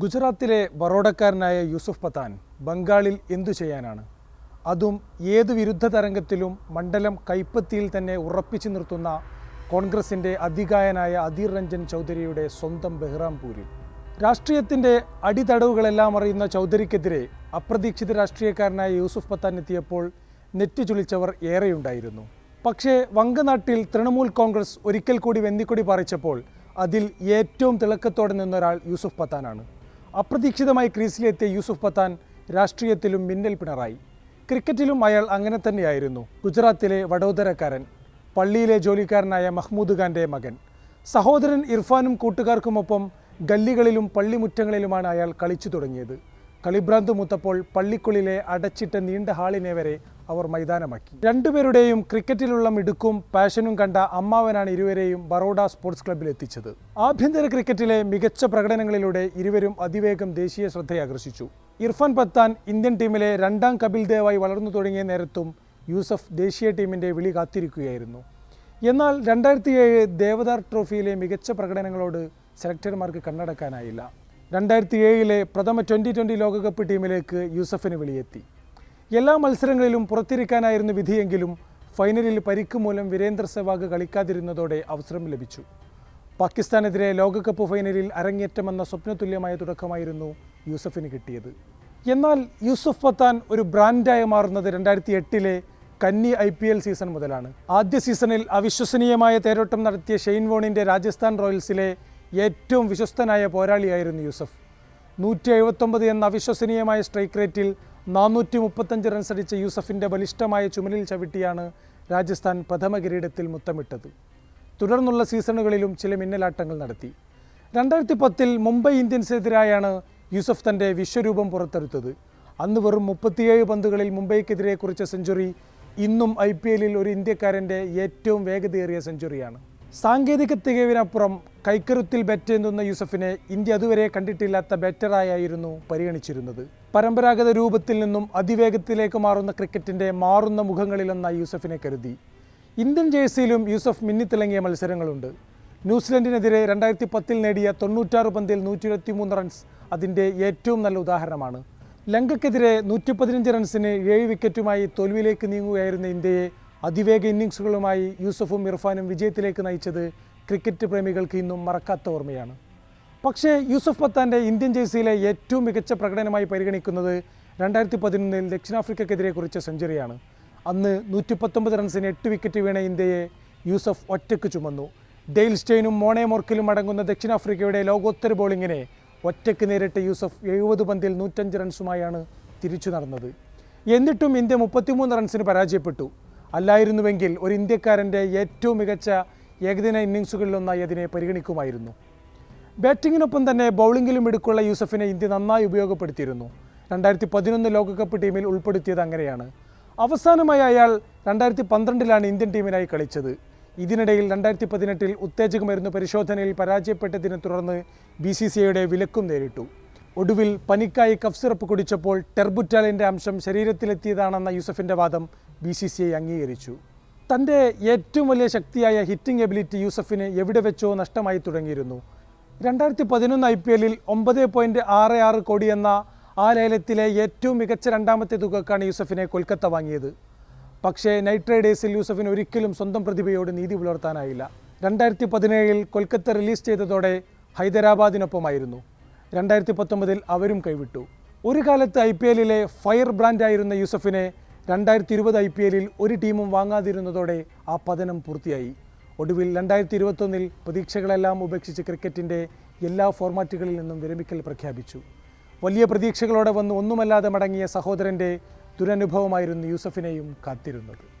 ഗുജറാത്തിലെ ബറോഡക്കാരനായ യൂസുഫ് പത്താൻ ബംഗാളിൽ എന്തു ചെയ്യാനാണ്? അതും ഏതു വിരുദ്ധ തരംഗത്തിലും മണ്ഡലം കൈപ്പത്തിയിൽ തന്നെ ഉറപ്പിച്ചു നിർത്തുന്ന കോൺഗ്രസിന്റെ അധികായനായ അധീർ രഞ്ജൻ ചൗധരിയുടെ സ്വന്തം ബെഹ്റാംപൂരിൽ. രാഷ്ട്രീയത്തിന്റെ അടിതടവുകളെല്ലാം അറിയുന്ന ചൗധരിക്കെതിരെ അപ്രതീക്ഷിത രാഷ്ട്രീയക്കാരനായ യൂസുഫ് പത്താൻ എത്തിയപ്പോൾ നെറ്റി ചുളിച്ചവർ ഏറെയുണ്ടായിരുന്നു. പക്ഷേ വങ്കനാട്ടിൽ തൃണമൂൽ കോൺഗ്രസ് ഒരിക്കൽ കൂടി വെന്നിക്കൊടി പറിച്ചപ്പോൾ അതിൽ ഏറ്റവും തിളക്കത്തോടെ നിന്നൊരാൾ യൂസുഫ് പത്താനാണ്. അപ്രതീക്ഷിതമായി ക്രീസിലെത്തിയ യൂസുഫ് പത്താൻ രാഷ്ട്രീയത്തിലും മിന്നൽ പിണറായി. ക്രിക്കറ്റിലും അയാൾ അങ്ങനെ തന്നെയായിരുന്നു. ഗുജറാത്തിലെ വഡോദരക്കാരൻ പള്ളിയിലെ ജോലിക്കാരനായ മഹ്മൂദ് ഖാന്റെ മകൻ. സഹോദരൻ ഇർഫാനും കൂട്ടുകാർക്കുമൊപ്പം ഗല്ലികളിലും പള്ളിമുറ്റങ്ങളിലുമാണ് അയാൾ കളിച്ചു തുടങ്ങിയത്. കളിഭ്രാന്ത് മൂത്തപ്പോൾ പള്ളിക്കുള്ളിലെ അടച്ചിട്ട നീണ്ട ഹാളിനെ വരെ അവർ മൈതാനമാക്കി. രണ്ടുപേരുടെയും ക്രിക്കറ്റിലുള്ള മിടുക്കും പാഷനും കണ്ട അമ്മാവനാണ് ഇരുവരെയും ബറോഡ സ്പോർട്സ് ക്ലബ്ബിൽ എത്തിച്ചത്. ആഭ്യന്തര ക്രിക്കറ്റിലെ മികച്ച പ്രകടനങ്ങളിലൂടെ ഇരുവരും അതിവേഗം ദേശീയ ശ്രദ്ധയെ ആകർഷിച്ചു ഇർഫാൻ പത്താൻ ഇന്ത്യൻ ടീമിലെ രണ്ടാം കപിൽ ദേവായി വളർന്നു തുടങ്ങിയ നേരത്തും യൂസഫ് ദേശീയ ടീമിന്റെ വിളി കാത്തിരിക്കുകയായിരുന്നു. എന്നാൽ രണ്ടായിരത്തി ഏഴ് ദേവദാർ ട്രോഫിയിലെ മികച്ച പ്രകടനങ്ങളോട് സെലക്ടർമാർക്ക് കണ്ണടക്കാനായില്ല. രണ്ടായിരത്തി ഏഴിലെ പ്രഥമ ട്വന്റി ട്വന്റി ലോകകപ്പ് ടീമിലേക്ക് യൂസഫിന് വിളിയെത്തി. എല്ലാ മത്സരങ്ങളിലും പുറത്തിരിക്കാനായിരുന്നു വിധിയെങ്കിലും ഫൈനലിൽ പരിക്ക് മൂലം വീരേന്ദ്ര സെവാഗ് കളിക്കാതിരുന്നതോടെ അവസരം ലഭിച്ചു. പാകിസ്ഥാനെതിരെ ലോകകപ്പ് ഫൈനലിൽ അരങ്ങേറ്റമെന്ന സ്വപ്നതുല്യമായ തുടക്കമായിരുന്നു യൂസഫിന് കിട്ടിയത്. എന്നാൽ യൂസഫ് പത്താൻ ഒരു ബ്രാൻഡായി മാറുന്നത് രണ്ടായിരത്തി എട്ടിലെ കന്നി ഐ പി എൽ സീസൺ മുതലാണ്. ആദ്യ സീസണിൽ അവിശ്വസനീയമായ തേരോട്ടം നടത്തിയ ഷെയ്ൻ വോണിന്റെ രാജസ്ഥാൻ റോയൽസിലെ ഏറ്റവും വിശ്വസ്തനായ പോരാളിയായിരുന്നു യൂസഫ്. നൂറ്റി എഴുപത്തൊമ്പത് എന്ന അവിശ്വസനീയമായ സ്ട്രൈക്ക് റേറ്റിൽ നാനൂറ്റി മുപ്പത്തഞ്ച് റൺസ് അടിച്ച യൂസഫിന്റെ ബലിഷ്ഠമായ ചുമലിൽ ചവിട്ടിയാണ് രാജസ്ഥാൻ പ്രഥമ കിരീടത്തിൽ മുത്തമിട്ടത്. തുടർന്നുള്ള സീസണുകളിലും ചില മിന്നലാട്ടങ്ങൾ നടത്തി. രണ്ടായിരത്തി പത്തിൽ മുംബൈ ഇന്ത്യൻസിനെതിരായാണ് യൂസഫ് തന്റെ വിശ്വരൂപം പുറത്തെടുത്തത്. അന്ന് വെറും മുപ്പത്തിയേഴ് പന്തുകളിൽ മുംബൈക്കെതിരെ കുറിച്ച സെഞ്ചുറി ഇന്നും ഐ പി എല്ലിൽ ഒരു ഇന്ത്യക്കാരന്റെ ഏറ്റവും വേഗതയേറിയ സെഞ്ചുറിയാണ്. സാങ്കേതിക തികവിനപ്പുറം കൈക്കരുത്തിൽ ബെറ്റ് എന്തുന്ന യൂസഫിനെ ഇന്ത്യ അതുവരെ കണ്ടിട്ടില്ലാത്ത ബാറ്ററായിരുന്നു പരിഗണിച്ചിരുന്നത്. പരമ്പരാഗത രൂപത്തിൽ നിന്നും അതിവേഗത്തിലേക്ക് മാറുന്ന ക്രിക്കറ്റിന്റെ മാറുന്ന മുഖങ്ങളിലൊന്നായി യൂസഫിനെ കരുതി. ഇന്ത്യൻ ജേഴ്സിയിലും യൂസഫ് മിന്നിത്തിളങ്ങിയ മത്സരങ്ങളുണ്ട്. ന്യൂസിലൻഡിനെതിരെ രണ്ടായിരത്തി പത്തിൽ നേടിയ തൊണ്ണൂറ്റാറ് പന്തിൽ നൂറ്റി ഇരുപത്തി മൂന്ന് റൺസ് അതിന്റെ ഏറ്റവും നല്ല ഉദാഹരണമാണ്. ലങ്കയ്ക്കെതിരെ നൂറ്റി പതിനഞ്ച് റൺസിന് ഏഴ് വിക്കറ്റുമായി തോൽവിയിലേക്ക് നീങ്ങുകയായിരുന്ന ഇന്ത്യയെ അതിവേഗ ഇന്നിങ്സുകളുമായി യൂസഫും ഇർഫാനും വിജയത്തിലേക്ക് നയിച്ചത് ക്രിക്കറ്റ് പ്രേമികൾക്ക് ഇന്നും മറക്കാത്ത ഓർമ്മയാണ്. പക്ഷേ യൂസഫ് പത്താന്റെ ഇന്ത്യൻ ജേഴ്സിയിലെ ഏറ്റവും മികച്ച പ്രകടനമായി പരിഗണിക്കുന്നത് രണ്ടായിരത്തി പതിനൊന്നിൽ ദക്ഷിണാഫ്രിക്കക്കെതിരെ കുറിച്ച സെഞ്ചുറിയാണ്. അന്ന് നൂറ്റി പത്തൊമ്പത് റൺസിന് എട്ട് വിക്കറ്റ് വീണ ഇന്ത്യയെ യൂസഫ് ഒറ്റയ്ക്ക് ചുമന്നു. ഡെയിൽ സ്റ്റെയിനും മോണെ മോർക്കിലും അടങ്ങുന്ന ദക്ഷിണാഫ്രിക്കയുടെ ലോകോത്തര ബോളിങ്ങിനെ ഒറ്റയ്ക്ക് നേരിട്ട യൂസഫ് എഴുപത് പന്തിൽ നൂറ്റഞ്ച് റൺസുമായാണ് തിരിച്ചു നടന്നത്. എന്നിട്ടും ഇന്ത്യ മുപ്പത്തിമൂന്ന് റൺസിന് പരാജയപ്പെട്ടു. അല്ലായിരുന്നുവെങ്കിൽ ഒരു ഇന്ത്യക്കാരന്റെ ഏറ്റവും മികച്ച ഏകദിന ഇന്നിങ്സുകളിലൊന്നായി അതിനെ പരിഗണിക്കുമായിരുന്നു. ബാറ്റിങ്ങിനൊപ്പം തന്നെ ബൗളിങ്ങിലും എടുക്കുള്ള യൂസഫിനെ ഇന്ത്യ നന്നായി ഉപയോഗപ്പെടുത്തിയിരുന്നു. രണ്ടായിരത്തി പതിനൊന്ന് ലോകകപ്പ് ടീമിൽ ഉൾപ്പെടുത്തിയത് അങ്ങനെയാണ്. അവസാനമായി അയാൾ രണ്ടായിരത്തി പന്ത്രണ്ടിലാണ് ഇന്ത്യൻ ടീമിനായി കളിച്ചത്. ഇതിനിടയിൽ രണ്ടായിരത്തി പതിനെട്ടിൽ ഉത്തേജക മരുന്ന് പരിശോധനയിൽ പരാജയപ്പെട്ടതിനെ തുടർന്ന് ബി സി സി ഐയുടെ വിലക്കും നേരിട്ടു. ഒടുവിൽ പനിക്കായി കഫ് സിറപ്പ് കുടിച്ചപ്പോൾ ടെർബുറ്റാലിന്റെ അംശം ശരീരത്തിലെത്തിയതാണെന്ന യൂസഫിന്റെ വാദം ബി സി സി ഐ അംഗീകരിച്ചു. തന്റെ ഏറ്റവും വലിയ ശക്തിയായ ഹിറ്റിംഗ് എബിലിറ്റി യൂസഫിന് എവിടെ വെച്ചോ നഷ്ടമായി തുടങ്ങിയിരുന്നു. രണ്ടായിരത്തി പതിനൊന്ന് ഐ പി എല്ലിൽ ഒമ്പത് പോയിന്റ് ആറ് ആറ് കോടി എന്ന ആ ലേലത്തിലെ ഏറ്റവും മികച്ച രണ്ടാമത്തെ തുകക്കാണ് യൂസഫിനെ കൊൽക്കത്ത വാങ്ങിയത്. പക്ഷേ നൈറ്റ് റൈഡേഴ്സിൽ യൂസഫിന് ഒരിക്കലും സ്വന്തം പ്രതിഭയോട് നീതി പുലർത്താനായില്ല. രണ്ടായിരത്തി പതിനേഴിൽ കൊൽക്കത്ത റിലീസ് ചെയ്തതോടെ ഹൈദരാബാദിനൊപ്പമായിരുന്നു. രണ്ടായിരത്തി പത്തൊമ്പതിൽ അവരും കൈവിട്ടു. ഒരു കാലത്ത് ഐ പി എല്ലിലെ ഫയർ ബ്രാൻഡായിരുന്ന യൂസഫിനെ രണ്ടായിരത്തി ഇരുപത് ഐ പി എല്ലിൽ ഒരു ടീമും വാങ്ങാതിരുന്നതോടെ ആ പതനം പൂർത്തിയായി. ഒടുവിൽ രണ്ടായിരത്തി ഇരുപത്തൊന്നിൽ പ്രതീക്ഷകളെല്ലാം ഉപേക്ഷിച്ച് ക്രിക്കറ്റിന്റെ എല്ലാ ഫോർമാറ്റുകളിൽ നിന്നും വിരമിക്കൽ പ്രഖ്യാപിച്ചു. വലിയ പ്രതീക്ഷകളോടെ വന്ന് ഒന്നുമല്ലാതെ മടങ്ങിയ സഹോദരന്റെ ദുരനുഭവമായിരുന്നു യൂസഫിനെയും കാത്തിരുന്നത്.